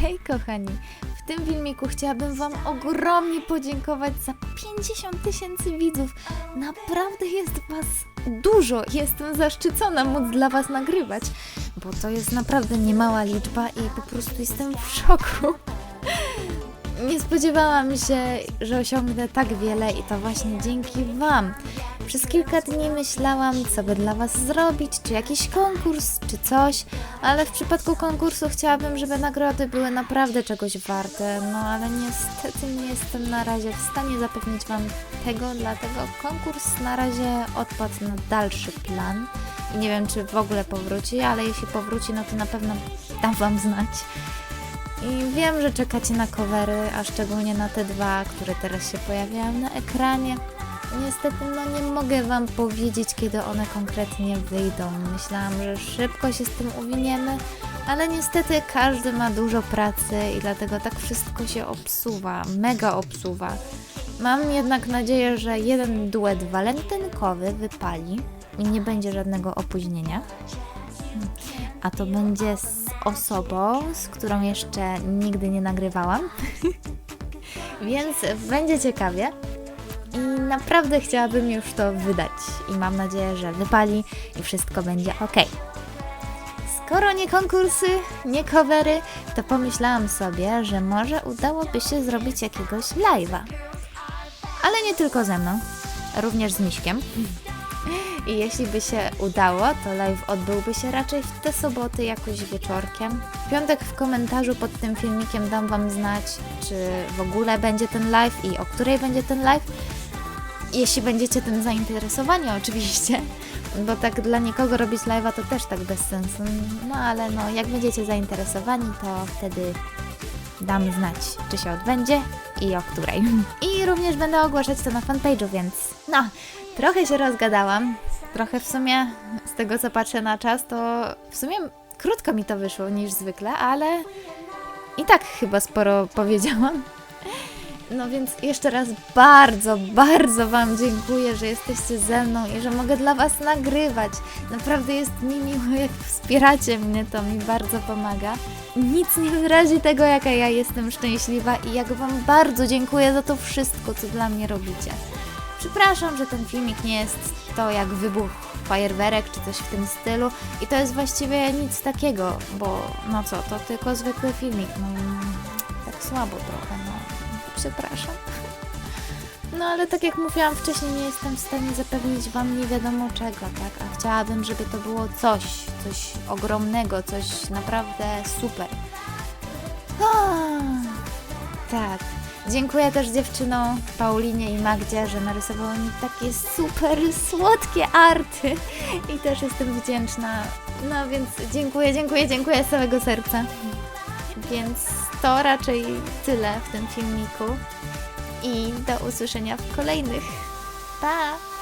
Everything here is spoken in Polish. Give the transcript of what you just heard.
Hej kochani, w tym filmiku chciałabym Wam ogromnie podziękować za 50 tysięcy widzów. Naprawdę jest Was dużo. Jestem zaszczycona móc dla Was nagrywać, bo to jest naprawdę niemała liczba i po prostu jestem w szoku. Nie spodziewałam się, że osiągnę tak wiele i to właśnie dzięki Wam. Przez kilka dni myślałam, co by dla Was zrobić, czy jakiś konkurs, czy coś, ale w przypadku konkursu chciałabym, żeby nagrody były naprawdę czegoś warte, no ale niestety nie jestem na razie w stanie zapewnić Wam tego, dlatego konkurs na razie odpadł na dalszy plan i nie wiem, czy w ogóle powróci, ale jeśli powróci, no to na pewno dam Wam znać. I wiem, że czekacie na covery, a szczególnie na te dwa, które teraz się pojawiają na ekranie. Niestety, no nie mogę Wam powiedzieć, kiedy one konkretnie wyjdą. Myślałam, że szybko się z tym uwiniemy, ale niestety każdy ma dużo pracy i dlatego tak wszystko się obsuwa, mega obsuwa. Mam jednak nadzieję, że jeden duet walentynkowy wypali i nie będzie żadnego opóźnienia. A to będzie osobą, z którą jeszcze nigdy nie nagrywałam. Więc będzie ciekawie. I naprawdę chciałabym już to wydać. I mam nadzieję, że wypali i wszystko będzie ok. Skoro nie konkursy, nie covery, to pomyślałam sobie, że może udałoby się zrobić jakiegoś live'a. Ale nie tylko ze mną, również z Miśkiem. I jeśli by się udało, to live odbyłby się raczej w te soboty jakoś wieczorkiem. W piątek w komentarzu pod tym filmikiem dam Wam znać, czy w ogóle będzie ten live i o której będzie ten live. Jeśli będziecie tym zainteresowani oczywiście, bo tak dla nikogo robić live'a to też tak bez sensu. No ale no, jak będziecie zainteresowani, to wtedy dam znać, czy się odbędzie i o której. I również będę ogłaszać to na fanpage'u, więc no, trochę się rozgadałam. Trochę w sumie, z tego co patrzę na czas, to w sumie krótko mi to wyszło niż zwykle, ale i tak chyba sporo powiedziałam. No więc jeszcze raz bardzo, bardzo Wam dziękuję, że jesteście ze mną i że mogę dla Was nagrywać. Naprawdę jest mi miło, jak wspieracie mnie, to mi bardzo pomaga. Nic nie wyrazi tego, jaka ja jestem szczęśliwa i jak Wam bardzo dziękuję za to wszystko, co dla mnie robicie. Przepraszam, że ten filmik nie jest to jak wybuch fajerwerek czy coś w tym stylu i to jest właściwie nic takiego, bo no co, to tylko zwykły filmik, no tak słabo trochę, no przepraszam. No ale tak jak mówiłam wcześniej, nie jestem w stanie zapewnić Wam nie wiadomo czego, tak? A chciałabym, żeby to było coś, coś ogromnego, coś naprawdę super. Ah, tak. Dziękuję też dziewczynom Paulinie i Magdzie, że narysowały mi takie super słodkie arty i też jestem wdzięczna. No więc dziękuję, dziękuję, dziękuję z całego serca. Więc to raczej tyle w tym filmiku i do usłyszenia w kolejnych. Pa!